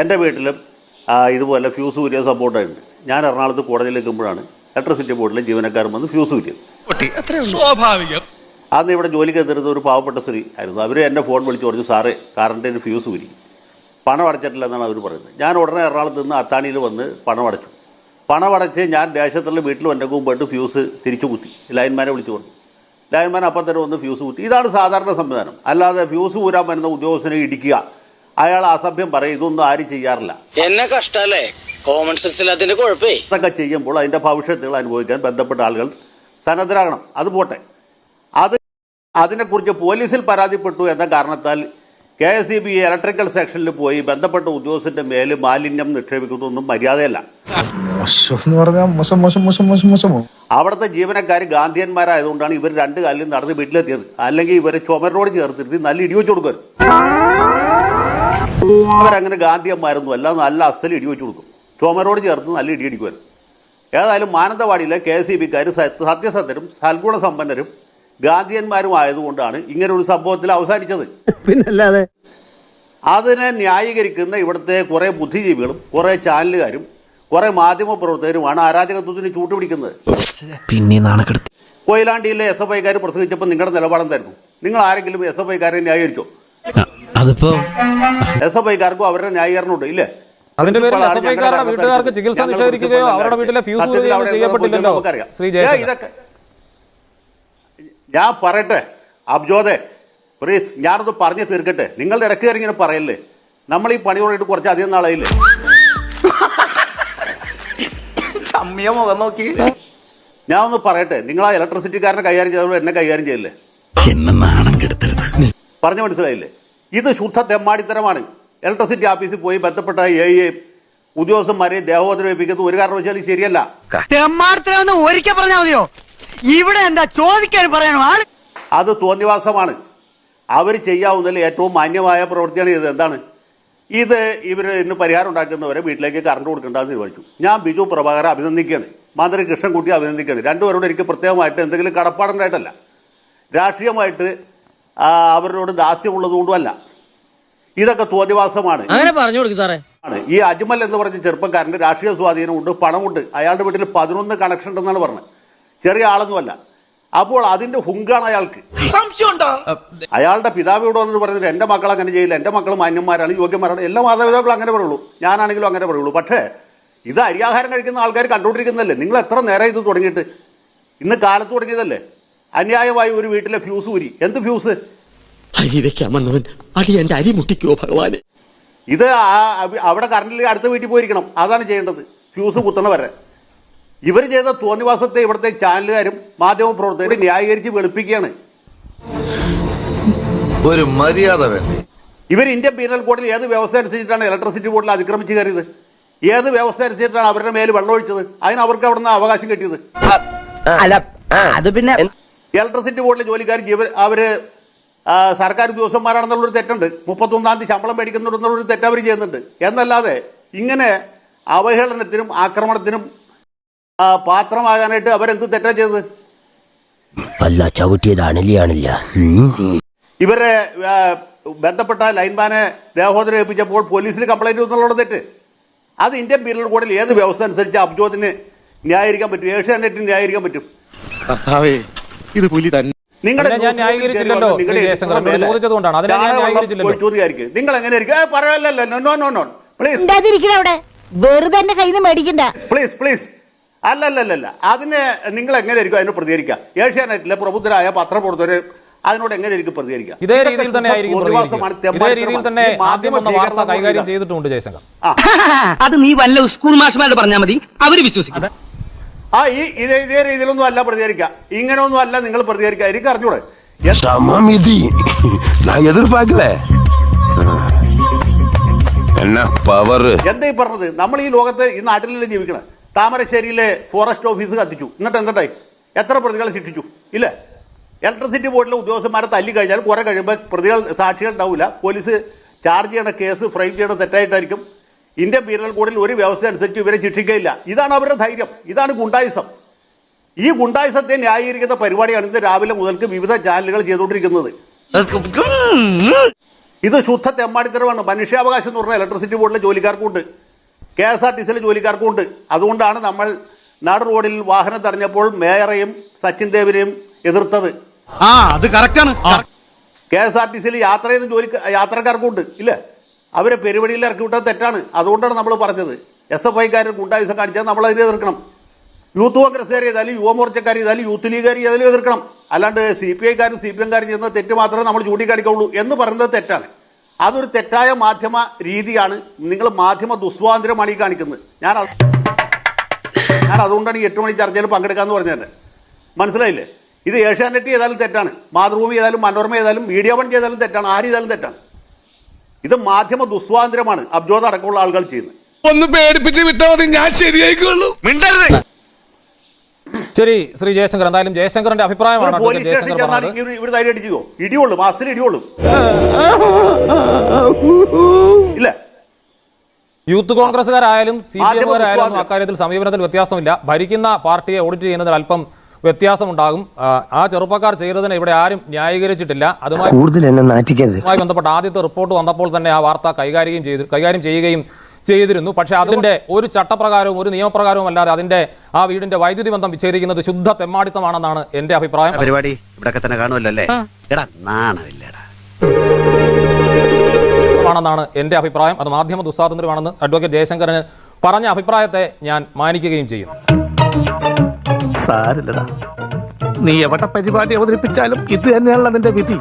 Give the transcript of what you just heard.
എന്റെ വീട്ടിലും ഇതുപോലെ ഫ്യൂസ് ഊരിയ സപ്പോർട്ടായിട്ടുണ്ട് ഞാൻ എറണാകുളത്ത് കോടതിയിൽ നിൽക്കുമ്പോഴാണ് ഇലക്ട്രിസിറ്റി ബോർഡിലെ ജീവനക്കാരൻ വന്ന് ഫ്യൂസ് ഊരിയത്. സ്വാഭാവികം. അന്ന് ഇവിടെ ജോലിക്ക് എത്തിരുന്ന ഒരു പാവപ്പെട്ട സ്ത്രീ ആയിരുന്നു. അവർ എന്നെ ഫോൺ വിളിച്ച് പറഞ്ഞു സാറേ കറണ്ടിന് ഫ്യൂസ് ഊരി. പണം അടച്ചിട്ടില്ല എന്നാണ് അവർ പറയുന്നത്. ഞാൻ ഉടനെ എറണാകുളത്ത് നിന്ന് അത്താണിയിൽ വന്ന് പണം അടച്ചു. പണം അടച്ച് ഞാൻ ദേശത്തുള്ള വീട്ടിൽ എന്റെ പോയിട്ട് ഫ്യൂസ് തിരിച്ചു കുത്തി. ലൈൻമാനെ വിളിച്ചു പറഞ്ഞു. ലൈൻമാൻ അപ്പം തന്നെ വന്ന് ഫ്യൂസ് കുത്തി. ഇതാണ് സാധാരണ സംവിധാനം. അല്ലാതെ ഫ്യൂസ് ഊരാൻ വരുന്ന ഉദ്യോഗസ്ഥനെ ഇടിക്കുക. അയാൾ അസഭ്യം പറയും ഇതൊന്നും ആരും ചെയ്യാറില്ല. എന്നെ കഷ്ടല്ലേ? കോമൺ സെൻസിൽ അതിന്റെ കുഴപ്പേ. ഇതൊക്കെ ചെയ്യുമ്പോൾ അതിന്റെ ഭവിഷ്യത്തുകൾ അനുഭവിക്കാൻ ബന്ധപ്പെട്ട ആളുകൾ സന്നദ്ധരാകണം. അത് പോട്ടെ. അത് അതിനെക്കുറിച്ച് പോലീസിൽ പരാതിപ്പെട്ടു എന്ന കാരണത്താൽ K S E B electrical സെക്ഷനിൽ പോയി ബന്ധപ്പെട്ട ഉദ്യോഗസ്ഥന്റെ മേൽ മാലിന്യം നിക്ഷേപിക്കുന്നതൊന്നും മര്യാദയല്ല. മോശം എന്ന് പറഞ്ഞാൽ മോശം മോശം മോശം മോശം മോശമോ? അവിടുത്തെ ജീവനക്കാർ ഗാന്ധിയന്മാരായതുകൊണ്ടാണ് ഇവർ രണ്ട് കാലിലും നടന്ന് വീട്ടിലെത്തിയത്. അല്ലെങ്കിൽ ഇവരെ ചുമരോട് ചേർത്തിരുത്തി നല്ല ഇടിവെച്ച് കൊടുക്കരുത് അവരങ്ങനെ ഗാന്ധിയന്മാരൊന്നും അല്ല നല്ല അസൽ ഇടിവെച്ച് കൊടുക്കും. ചുമരോട് ചേർത്ത് നല്ല ഇടിയടിക്കുമായിരുന്നു ഏതായാലും മാനന്തവാടിയിലെ കെ എസ് ഇ ബിക്കാർ സത്യസന്ധരും സൽഗുണ സമ്പന്നരും ഗാന്ധിയന്മാരും ആയതുകൊണ്ടാണ് ഇങ്ങനെ ഒരു സംഭവത്തിൽ അവസാനിച്ചത്. പിന്നല്ലാതെ അതിനെ ന്യായീകരിക്കുന്ന ഇവിടുത്തെ കുറേ ബുദ്ധിജീവികളും കുറേ ചാനലുകാരും കുറേ മാധ്യമപ്രവർത്തകരുമാണ് അരാജകത്വത്തിന് ചൂട്ടുപിടിക്കുന്നത്. പിന്നെ നാണക്കെടുത്ത്. കൊയിലാണ്ടിയിലെ എസ് എഫ് ഐക്കാർ പ്രസംഗിച്ചപ്പോൾ നിങ്ങളുടെ നിലപാടെന്തായിരുന്നു? നിങ്ങൾ ആരെങ്കിലും എസ് എഫ് ഐക്കാരെ ന്യായീകരിച്ചോ? അതിപ്പോ എസ് എഫ് ഐക്കാർക്കും അവരുടെ ന്യായീകരണമുണ്ട് ഇല്ലേ? അതിന്റെ പേരിൽ എസ് എഫ് ഐക്കാരുടെ വീട്ടുകാർക്ക് ചികിത്സ നിഷേധിക്കുകയോ അവരുടെ വീട്ടിലെ ഫ്യൂസ് ചെയ്യപ്പെട്ടില്ലല്ലോ ശ്രീ ജയ ഇതൊക്കെ ഞാൻ പറയട്ടെ അബ്ജോദെ പ്ലീസ് ഞാനൊന്ന് പറഞ്ഞു തീർക്കട്ടെ. നിങ്ങളുടെ ഇടയ്ക്ക് കയറി ഇങ്ങനെ പറയല്ലേ? നമ്മൾ ഈ പണി തുടങ്ങിയിട്ട് കുറച്ച് അധികം നാളായില്ലേ? ചമ്മിയ മുഖം നോക്കി. ഞാൻ ഒന്ന് പറയട്ടെ നിങ്ങൾ ആ ഇലക്ട്രിസിറ്റിക്കാരനെ കൈകാര്യം ചെയ്തപ്പോൾ എന്നെ കൈകാര്യം ചെയ്യല്ലേ? എന്നെ നാണം കെടുത്തരുത്. പറഞ്ഞു മനസ്സിലായില്ലേ? ഇത് ശുദ്ധ തെമ്മാടിത്തരമാണ്. ഇലക്ട്രിസിറ്റി ഓഫീസിൽ പോയി ബന്ധപ്പെട്ട എ ഉദ്യോഗസ്ഥന്മാരെ ദേഹോദ്രവിപ്പിക്കുന്നത് ഒരു കാരണവശാലും ശരിയല്ല. ഒരിക്കൽ പറഞ്ഞാൽ മതിയോ? ഇവിടെ എന്താ ചോദിക്കാൻ പറയണോ? ആൾ അത് തോന്നിവാസമാണ്. അവർ ചെയ്യാവുന്നതിൽ ഏറ്റവും മാന്യമായ പ്രവൃത്തിയാണ് ഇത്. എന്താണ്? ഇത് ഇവർ ഇന്ന് പരിഹാരം ഉണ്ടാക്കുന്നവരെ വീട്ടിലേക്ക് കറണ്ട് കൊടുക്കേണ്ടതെന്ന് തീരുമാനിച്ചു ഞാൻ ബിജു പ്രഭാകരെ അഭിനന്ദിക്കുകയാണ്. മന്ത്രി കൃഷ്ണൻകുട്ടി അഭിനന്ദിക്കുകയാണ്. രണ്ടുപേരോട് എനിക്ക് പ്രത്യേകമായിട്ട് എന്തെങ്കിലും കടപ്പാടുണ്ടായിട്ടല്ല രാഷ്ട്രീയമായിട്ട് അവരോട് ദാസ്യമുള്ളതുകൊണ്ടുമല്ല. ഇതൊക്കെ തോന്നിവാസമാണ് അങ്ങനെ പറഞ്ഞു കൊടുക്കും സാറേ. ആണ്. ഈ അജ്മൽ എന്ന് പറഞ്ഞ ചെറുപ്പക്കാരന്റെ രാഷ്ട്രീയ സ്വാധീനമുണ്ട് പണമുണ്ട്. അയാളുടെ വീട്ടിൽ പതിനൊന്ന് കണക്ഷൻ ഉണ്ടെന്നാണ് പറഞ്ഞത്. ചെറിയ ആളൊന്നുമല്ല. അപ്പോൾ അതിന്റെ ഹുങ്കാണ് അയാൾക്ക്. അയാളുടെ പിതാവ് ഇവിടെ വന്നിട്ട് പറഞ്ഞിട്ട് എന്റെ മക്കൾ അങ്ങനെ ചെയ്യില്ല എന്റെ മക്കൾ മാന്യന്മാരാണ് യോഗ്യന്മാരാണ് എല്ലാ മാതാപിതാക്കളും അങ്ങനെ പറയുള്ളൂ. ഞാനാണെങ്കിലും അങ്ങനെ പറയുള്ളൂ. പക്ഷേ ഇത് അരിയാഹാരം കഴിക്കുന്ന ആൾക്കാർ കണ്ടുകൊണ്ടിരിക്കുന്നതല്ലേ? നിങ്ങൾ എത്ര നേരം ഇത് തുടങ്ങിയിട്ട്? ഇന്ന് കാലത്ത് തുടങ്ങിയതല്ലേ? അന്യായമായി ഒരു വീട്ടിലെ ഫ്യൂസ് ഊരി. എന്ത് ഫ്യൂസ്? അരി വെക്കാമെന്നവൻ അടി എന്റെ അരി മുട്ടിക്കോ ഭഗവാനെ? ഇത് അവിടെ കറണ്ടിൽ അടുത്ത വീട്ടിൽ പോയിരിക്കണം. അതാണ് ചെയ്യേണ്ടത്. ഫ്യൂസ് കുത്തണ വരെ. ഇവർ ചെയ്ത തോന്നിവാസത്തെ ഇവിടുത്തെ ചാനലുകാരും മാധ്യമ പ്രവർത്തകരും ന്യായീകരിച്ച് വെളുപ്പിക്കുകയാണ്. ഒരു മര്യാദ വേണ്ടി. ഇവർ ഇന്ത്യൻ പീനൽ കോഡിൽ ഏത് വ്യവസ്ഥ അനുസരിച്ചിട്ടാണ് ഇലക്ട്രിസിറ്റി ബോർഡിൽ അതിക്രമിച്ച് കയറിയത്? ഏത് വ്യവസ്ഥ അനുസരിച്ചിട്ടാണ് അവരുടെ മേൽ വെള്ളമൊഴിച്ചത് അതിന് അവർക്ക് അവിടെ നിന്ന് അവകാശം കിട്ടിയത്? അല്ല അത് പിന്നെ ഇലക്ട്രിസിറ്റി ബോർഡിലെ ജോലിക്കാർ ജീവൻ അവർ സർക്കാർ ഉദ്യോഗസ്ഥന്മാരാണെന്നുള്ളൊരു തെറ്റുണ്ട്. മുപ്പത്തൊന്നാം തീയതി ശമ്പളം മേടിക്കുന്നുണ്ടെന്നുള്ളൊരു തെറ്റ് അവർ ചെയ്യുന്നുണ്ട്. എന്നല്ലാതെ ഇങ്ങനെ അവഹേളനത്തിനും ആക്രമണത്തിനും ആ, പാത്രമാകാനായിട്ട് അവരെന്ത് തെറ്റാ ചെയ്തത്? അല്ല ചവിട്ടിയത് അണലിയാണില്ല. ഇവരെ ആ, ബന്ധപ്പെട്ട ലൈൻമാനെ ദേഹോദരം ഏൽപ്പിച്ചപ്പോൾ പോലീസിൽ കംപ്ലൈന്റ് എന്നുള്ള തെറ്റ്. അത് ഇന്ത്യൻ പീരിയൽ കോഡിൽ ഏത് വ്യവസ്ഥ അനുസരിച്ച് അബ്ജോദിന് ന്യായീകരിക്കാൻ പറ്റും? ഏഷ്യാനെറ്റിന് ന്യായീകരിക്കാൻ പറ്റും? കർത്താവേ ഇത് പുലി തന്നെ നിങ്ങളുടെ അതിനെ ഞാൻ ന്യൂസ് ന്യായീകരിച്ചില്ലല്ലോ, ശ്രീ ജയശങ്കർ. എന്നോട് ചോദിച്ചതുകൊണ്ടാണ്. അതിനെ ഞാൻ ന്യായീകരിച്ചില്ലല്ലോ. നിങ്ങൾ എങ്ങനെ ഇരിക്കും പറയല്ലോ നോ നോ നോ പ്ലീസ് ഉണ്ടാതിരിക്കണ അവിടെ. വെറുതെ എന്റെ കയ്യിൽ നിന്ന് മേടിക്കണ്ട. പ്ലീസ് പ്ലീസ് അല്ലല്ലല്ല അതിനെ നിങ്ങൾ എങ്ങനെയായിരിക്കും അതിനെ പ്രതികരിക്കുക? ഏഷ്യാനെറ്റിലെ പ്രബുദ്ധരായ പത്രപ്രവർത്തകർ അതിനോട് എങ്ങനെയായിരിക്കും പ്രതികരിക്കുക? ഇതേ രീതിയിൽ തന്നെ കൈകാര്യം ചെയ്തിട്ടുണ്ട് ജയശങ്കർ. അത് നീ വല്ല സ്കൂൾ മാഷ്മാരോട് പറഞ്ഞാൽ മതി. അവർ വിശ്വസിക്കും. ആ ഈ ഇതേ ഇതേ രീതിയിലൊന്നും അല്ല പ്രതികരിക്കുക. ഇങ്ങനെയൊന്നും അല്ല നിങ്ങൾ പ്രതികരിക്കുക. എനിക്ക് അറിഞ്ഞൂടെ? പവർ എന്താ ഈ പറഞ്ഞത്? നമ്മൾ ഈ ലോകത്ത് ഈ നാട്ടിലല്ലേ ജീവിക്കണം? താമരശ്ശേരിയിലെ ഫോറസ്റ്റ് ഓഫീസ് കത്തിച്ചു. എന്നിട്ട് എന്നിട്ടായി എത്ര പ്രതികളെ ശിക്ഷിച്ചു? ഇല്ലേ? ഇലക്ട്രിസിറ്റി ബോർഡിലെ ഉദ്യോഗസ്ഥന്മാരെ തല്ലി കഴിഞ്ഞാൽ കുറെ കഴിയുമ്പോൾ പ്രതികൾ സാക്ഷികൾ ഉണ്ടാവില്ല പോലീസ് ചാർജ് ചെയ്യണ കേസ് ഫ്രെയിം ചെയ്യണ തെറ്റായിട്ടായിരിക്കും. ഇന്ത്യൻ പീനൽ കോഡിൽ ഒരു വ്യവസ്ഥ അനുസരിച്ച് ഇവരെ ശിക്ഷിക്കുകയില്ല. ഇതാണ് അവരുടെ ധൈര്യം. ഇതാണ് ഗുണ്ടായുസം. ഈ ഗുണ്ടായുസത്തെ ന്യായീകരിക്കുന്ന പരിപാടിയാണ് ഇന്ന് രാവിലെ മുതൽക്ക് വിവിധ ചാനലുകൾ ചെയ്തുകൊണ്ടിരിക്കുന്നത്. ഇത് ശുദ്ധ തെമ്മാടിത്തരമാണ്. മനുഷ്യാവകാശം എന്ന് പറഞ്ഞാൽ ഇലക്ട്രിസിറ്റി ബോർഡിലെ ജോലിക്കാർക്കുണ്ട് കെ എസ് ആർ ടി സിയിലെ ജോലിക്കാർക്കും ഉണ്ട് അതുകൊണ്ടാണ് നമ്മൾ നാട് റോഡിൽ വാഹനം തടഞ്ഞപ്പോൾ മേയറെയും സച്ചിൻ ദേവിനെയും എതിർത്തത്. ആ അത് കറക്റ്റാണ് കെ എസ് ആർ ടി സിയിൽ യാത്ര ചെയ്യുന്ന ജോലി യാത്രക്കാർക്കും ഉണ്ട് ഇല്ലേ? അവരെ പെരുവഴിയിൽ ഇറക്കി വിട്ടത് തെറ്റാണ്. അതുകൊണ്ടാണ് നമ്മൾ പറഞ്ഞത്. എസ് എഫ് ഐക്കാരൻ ഗുണ്ടായുസം കാണിച്ചാൽ നമ്മൾ അതിനെ എതിർക്കണം. യൂത്ത് കോൺഗ്രസ്സുകാർ ചെയ്താലും യുവമോർച്ചക്കാർ ചെയ്താലും യൂത്ത് ലീഗുകാർ ചെയ്താലും എതിർക്കണം. അല്ലാണ്ട് സി പി ഐക്കാരും സി പി എംകാരും ചെയ്യുന്ന തെറ്റ് മാത്രമേ നമ്മൾ ചൂണ്ടിക്കാണിക്കുള്ളൂ എന്ന് പറയുന്നത് തെറ്റാണ്. അതൊരു തെറ്റായ മാധ്യമ രീതിയാണ്. നിങ്ങൾ മാധ്യമ ദുസ്വാതന്ത്ര്യമാണ് ഈ കാണിക്കുന്നത്. ഞാൻ ഞാൻ അതുകൊണ്ടാണ് ഈ എട്ട് മണി ചർച്ചയിൽ പങ്കെടുക്കാമെന്ന് പറഞ്ഞത് മനസ്സിലായില്ലേ? ഇത് ഏഷ്യാനെറ്റ് ചെയ്താലും തെറ്റാണ്. മാതൃഭൂമി ചെയ്താലും മനോരമ ചെയ്താലും മീഡിയ വൺ ചെയ്താലും തെറ്റാണ്. ആര് ചെയ്താലും തെറ്റാണ്. ഇത് മാധ്യമ ദുസ്വാതന്ത്ര്യമാണ് അബ്ജോദ് അടക്കമുള്ള ആളുകൾ ചെയ്യുന്നത്. ഒന്ന് പേടിപ്പിച്ച് വിട്ടാൽ മതി. ഞാൻ ശരിയായിക്കോളൂ. മിണ്ടരുത്. ശരി ശ്രീ ജയശങ്കർ എന്തായാലും ജയശങ്കറിന്റെ അഭിപ്രായമാണ് ഒരു പോലീസ് സ്റ്റേഷനിൽ ചെന്നാൽ പറഞ്ഞത്. ഇവർ ഇവർ ധൈര്യം അടിച്ചുകോ ഇടിയുള്ളൂ മാസത്തിൽ ഇടിയുള്ളൂ. ഇല്ല. യൂത്ത് കോൺഗ്രസ്സുകാരായാലും സി പി മാധ്യമ എമ്മുകാരായാലും ദുസ്വാതന്ത്ര്യം. അക്കാര്യത്തിൽ സമീപനത്തിൽ വ്യത്യാസമില്ല. ഭരിക്കുന്ന പാർട്ടിയെ ഓഡിറ്റ് ചെയ്യുന്നതിൽ അല്പം വ്യത്യാസമുണ്ടാകും. ആ, ആ ചെറുപ്പക്കാർ ചെയ്തതിനെ ഇവിടെ ആരും ന്യായീകരിച്ചിട്ടില്ല. അതുമായി കൂടുതൽ എന്നെ നാറ്റിക്കരുത്. അതുമായി ബന്ധപ്പെട്ട ആദ്യത്തെ റിപ്പോർട്ട് വന്നപ്പോൾ തന്നെ ആ വാർത്ത കൈകാര്യം ചെയ്ത് കൈകാര്യം ചെയ്യുകയും ചെയ്തിരുന്നു. പക്ഷേ അതിന്റെ ഒരു ചട്ടപ്രകാരവും ഒരു നിയമപ്രകാരവും അല്ലാതെ അതിന്റെ ആ വീടിന്റെ വൈദ്യുതി ബന്ധം വിച്ഛേദിക്കുന്നത് ശുദ്ധ തെമ്മാടിത്തമാണെന്നാണ് എന്റെ അഭിപ്രായം. പരിപാടി ഇവിടെ തന്നെ കാണുമല്ലേ എടാ നാണമില്ലടാ. ആണെന്നാണ് എന്റെ അഭിപ്രായം. അത് മാധ്യമ ദുസ്വാതന്ത്ര്യമാണെന്ന് അഡ്വക്കേറ്റ് ജയശങ്കറിന് പറഞ്ഞ അഭിപ്രായത്തെ ഞാൻ മാനിക്കുകയും ചെയ്യുന്നു. സാരില്ലടാ. നീ എവിടെ പരിപാടി അവതരിപ്പിച്ചാലും ഇത് തന്നെയാണല്ലോ അതിന്റെ വിധി.